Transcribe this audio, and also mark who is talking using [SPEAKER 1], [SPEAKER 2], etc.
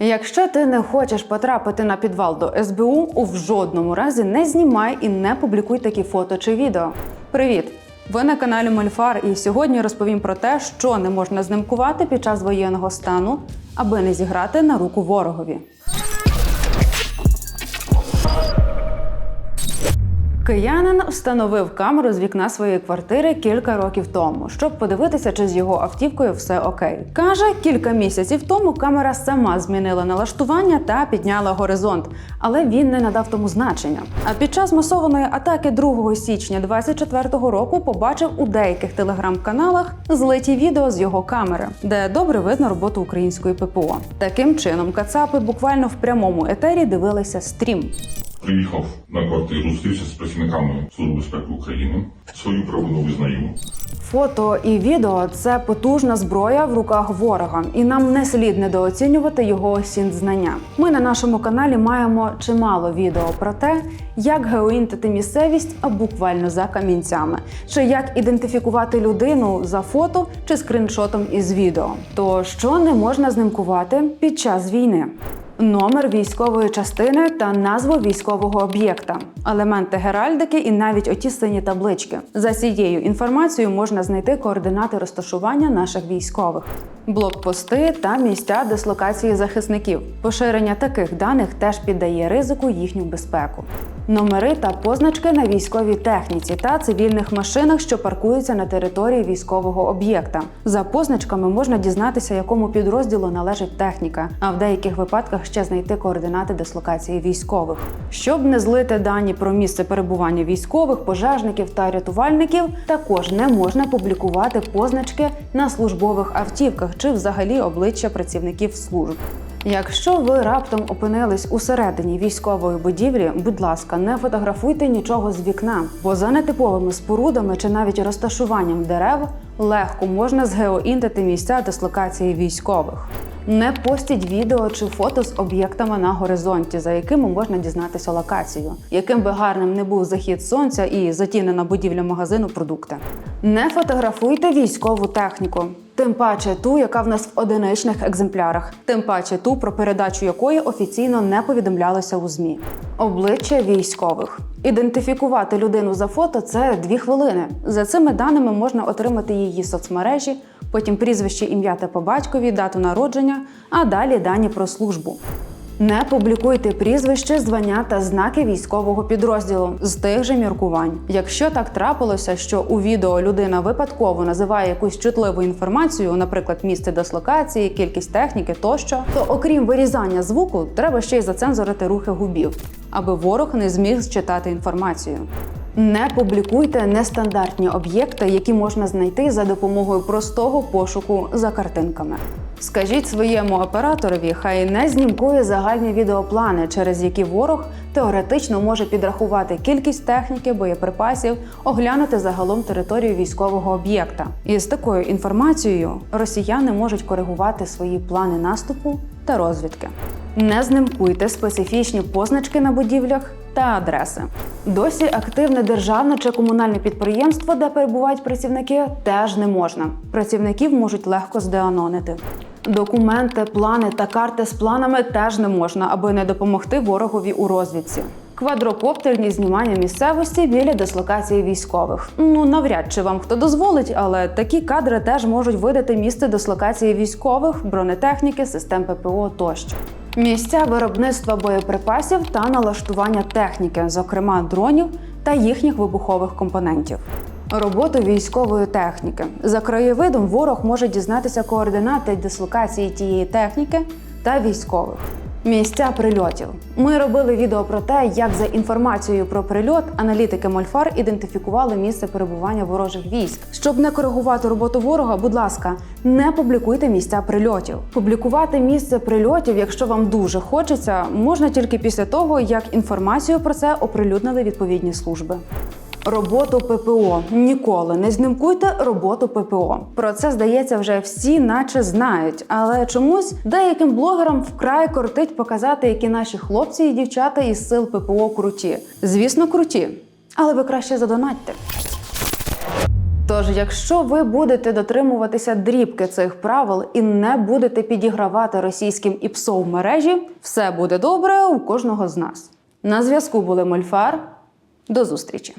[SPEAKER 1] Якщо ти не хочеш потрапити на підвал до СБУ, у в жодному разі не знімай і не публікуй такі фото чи відео. Привіт! Ви на каналі Мольфар, і сьогодні розповім про те, що не можна знимкувати під час воєнного стану, аби не зіграти на руку ворогові. Киянин встановив камеру з вікна своєї квартири кілька років тому, щоб подивитися, чи з його автівкою все окей. Каже, кілька місяців тому камера сама змінила налаштування та підняла горизонт, але він не надав тому значення. А під час масованої атаки 2 січня 24-го року побачив у деяких телеграм-каналах злиті відео з його камери, де добре видно роботу української ППО. Таким чином, кацапи буквально в прямому етері дивилися стрім.
[SPEAKER 2] Приїхав на квартиру, зустрівся з працівниками Служби безпеки України. Свою провину визнаю.
[SPEAKER 1] Фото і відео це потужна зброя в руках ворога, і нам не слід недооцінювати його осінь знання. Ми на нашому каналі маємо чимало відео про те, як геоінтити місцевість а буквально за камінцями, чи як ідентифікувати людину за фото чи скріншотом із відео. То що не можна знимкувати під час війни? Номер військової частини та назву військового об'єкта, елементи геральдики і навіть оті сині таблички. За цією інформацією можна знайти координати розташування наших військових, блокпости та місця дислокації захисників. Поширення таких даних теж піддає ризику їхню безпеку. Номери та позначки на військовій техніці та цивільних машинах, що паркуються на території військового об'єкта. За позначками можна дізнатися, якому підрозділу належить техніка, а в деяких випадках ще знайти координати дислокації військових. Щоб не злити дані про місце перебування військових, пожежників та рятувальників, також не можна публікувати позначки на службових автівках чи взагалі обличчя працівників служб. Якщо ви раптом опинились усередині військової будівлі, будь ласка, не фотографуйте нічого з вікна, бо за нетиповими спорудами чи навіть розташуванням дерев легко можна згеоінтити місця дислокації військових. Не постіть відео чи фото з об'єктами на горизонті, за якими можна дізнатися локацію, яким би гарним не був захід сонця і затінена будівля магазину продукти. Не фотографуйте військову техніку. Тим паче ту, яка в нас в одиничних екземплярах, тим паче ту, про передачу якої офіційно не повідомлялося у змі. Обличчя військових. Ідентифікувати людину за фото це дві хвилини. За цими даними можна отримати її соцмережі, потім прізвище, ім'я та по батькові, дату народження, а далі дані про службу. Не публікуйте прізвище, звання та знаки військового підрозділу з тих же міркувань. Якщо так трапилося, що у відео людина випадково називає якусь чутливу інформацію, наприклад, місце дислокації, кількість техніки тощо, то окрім вирізання звуку, треба ще й зацензорити рухи губів, аби ворог не зміг зчитати інформацію. Не публікуйте нестандартні об'єкти, які можна знайти за допомогою простого пошуку за картинками. Скажіть своєму операторові, хай не знімкує загальні відеоплани, через які ворог теоретично може підрахувати кількість техніки, боєприпасів, оглянути загалом територію військового об'єкта. І з такою інформацією росіяни можуть коригувати свої плани наступу та розвідки. Не знімкуйте специфічні позначки на будівлях та адреси. Досі активне державне чи комунальне підприємство, де перебувають працівники, теж не можна. Працівників можуть легко здеанонити. Документи, плани та карти з планами теж не можна, аби не допомогти ворогові у розвідці. Квадрокоптерні знімання місцевості біля дислокації військових. Ну навряд чи вам хто дозволить, але такі кадри теж можуть видати місце дислокації військових, бронетехніки, систем ППО тощо. Місця виробництва боєприпасів та налаштування техніки, зокрема дронів та їхніх вибухових компонентів. Роботу військової техніки за краєвидом ворог може дізнатися координати дислокації тієї техніки та військових. Місця прильотів. Ми робили відео про те, як за інформацією про прильот аналітики Мольфар ідентифікували місце перебування ворожих військ. Щоб не коригувати роботу ворога, будь ласка, не публікуйте місця прильотів. Публікувати місце прильотів, якщо вам дуже хочеться, можна тільки після того, як інформацію про це оприлюднили відповідні служби. Роботу ППО ніколи не знімкуйте роботу ППО. Про це здається вже всі, наче знають, але чомусь деяким блогерам вкрай кортить показати, які наші хлопці і дівчата із сил ППО круті. Звісно, круті, але ви краще задонатьте. Тож, якщо ви будете дотримуватися дрібки цих правил і не будете підігравати російським ІПСО в мережі, все буде добре у кожного з нас. На зв'язку були Мольфар. До зустрічі!